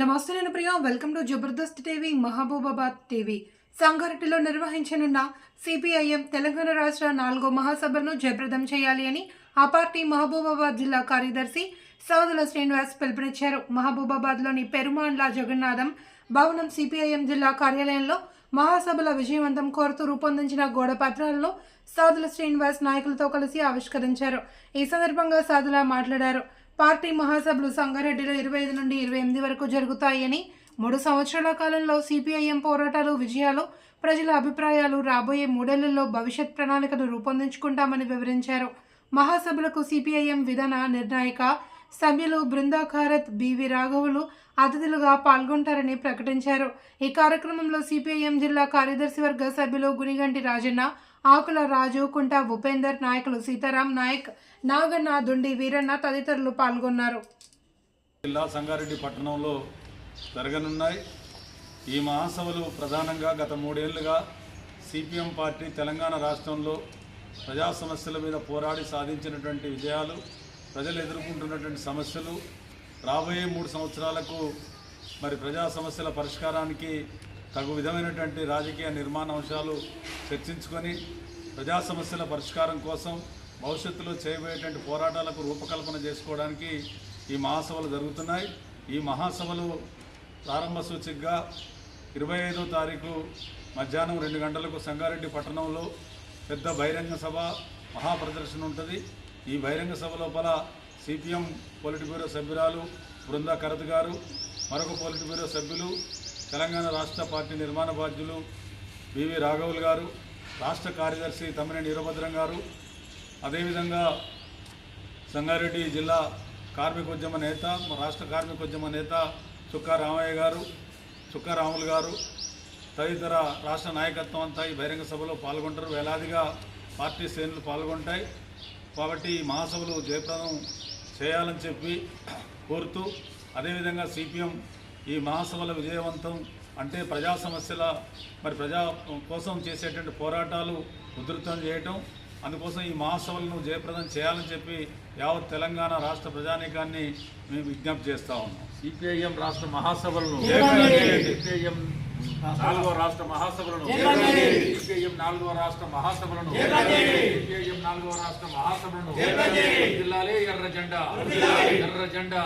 నమస్తే నేను Priya. Welcome to Jabardasth TV Mahabubabad TV. సంగారెడ్డిలో నిర్వహించనున్న సిపిఐఎం తెలంగాణ రాష్ట్ర నాలుగో మహాసభను జయప్రదం చేయాలి అని ఆ పార్టీ మహబూబాబాద్ జిల్లా కార్యదర్శి సౌదుల శ్రీనివాస్ పిలుపునిచ్చారు. మహబూబాబాద్లోని పెరుమాండ్ల జగన్నాథం భవనం సిపిఐఎం జిల్లా కార్యాలయంలో మహాసభల విజయవంతం కోరుతూ రూపొందించిన గోడ పత్రాలను సాధుల శ్రీనివాస్ నాయకులతో కలిసి ఆవిష్కరించారు. ఈ సందర్భంగా సాధుల మాట్లాడారు. పార్టీ మహాసభలు సంగారెడ్డిలో ఇరవై ఐదు నుండి ఇరవై ఎనిమిది వరకు జరుగుతాయని మూడు సంవత్సరాల కాలంలో సిపిఐఎం పోరాటాలు విజయాలు ప్రజల అభిప్రాయాలు రాబోయే మూడేళ్ళలో భవిష్యత్ ప్రణాళికను రూపొందించుకుంటామని వివరించారు. మహాసభలకు సిపిఐఎం విధాన నిర్ణాయక సభ్యులు బృందాకారత్ బివి రాఘవులు అతిథులుగా పాల్గొంటారని ప్రకటించారు. ఈ కార్యక్రమంలో సిపిఐఎం జిల్లా కార్యదర్శి వర్గ సభ్యులు గునిగంటి రాజన్న ఆకుల రాజు కుంట ఉపేందర్ నాయకులు సీతారాం నాయక్ నాగన్న దుండి వీరన్న తదితరులు పాల్గొన్నారు. జిల్లా సంగారెడ్డి పట్టణంలో జరగనున్నాయి. ఈ మహాసభలు ప్రధానంగా గత మూడేళ్ళుగా సిపిఎం పార్టీ తెలంగాణ రాష్ట్రంలో ప్రజా సమస్యల మీద పోరాడి సాధించినటువంటి విజయాలు ప్రజలు ఎదుర్కొంటున్నటువంటి సమస్యలు రాబోయే మూడు సంవత్సరాలకు మరి ప్రజా సమస్యల పరిష్కారానికి తగు విధమైనటువంటి రాజకీయ నిర్మాణ అంశాలు చర్చించుకొని ప్రజా సమస్యల పరిష్కారం కోసం భవిష్యత్తులో చేయబోయేటువంటి పోరాటాలకు రూపకల్పన చేసుకోవడానికి ఈ మహాసభలు జరుగుతున్నాయి. ఈ మహాసభలు ప్రారంభ సూచికగా ఇరవై ఐదో తారీఖు మధ్యాహ్నం రెండు గంటలకు సంగారెడ్డి పట్టణంలో పెద్ద బహిరంగ సభ మహాప్రదర్శన ఉంటుంది. ఈ బహిరంగ సభ లోపల సిపిఎం పొలిట్ బ్యూరో సభ్యురాలు బృందా కరత్ గారు మరొక పొలిట్ బ్యూరో సభ్యులు తెలంగాణ రాష్ట్ర పార్టీ నిర్మాణ బాధ్యులు బివి రాఘవులు గారు రాష్ట్ర కార్యదర్శి తమ్మినేని వీరభద్రం గారు అదేవిధంగా సంగారెడ్డి జిల్లా కార్మికోద్యమ నేత రాష్ట్ర కార్మికోద్యమ నేత చుక్కా రామయ్య గారు చుక్కా రాములు గారు తదితర రాష్ట్ర నాయకత్వం అంతా ఈ బహిరంగ సభలో పాల్గొంటారు. వేలాదిగా పార్టీ శ్రేణులు పాల్గొంటాయి. కాబట్టి ఈ మహాసభలు జయప్రదం చేయాలని చెప్పి కోరుతూ అదేవిధంగా సిపిఎం ఈ మహాసభల విజయవంతం అంటే ప్రజా సమస్యల మరి ప్రజా కోసం చేసేటువంటి పోరాటాలు ఉధృతం చేయటం అందుకోసం ఈ మహాసభలను జయప్రదం చేయాలని చెప్పి యావత్ తెలంగాణ రాష్ట్ర ప్రజానీకాన్ని మేము విజ్ఞప్తి చేస్తా ఉన్నాం సిపిఐఎం రాష్ట్ర మహాసభలను. సిపిఐఎం నాలుగో రాష్ట్ర మహాసభలను సిపిఐఎం నాలుగో రాష్ట్ర మహాసభలను సిపిఐఎం నాలుగో రాష్ట్ర మహాసభలను జిల్లాలే ఎర్ర జెండా. ఎర్ర జెండా.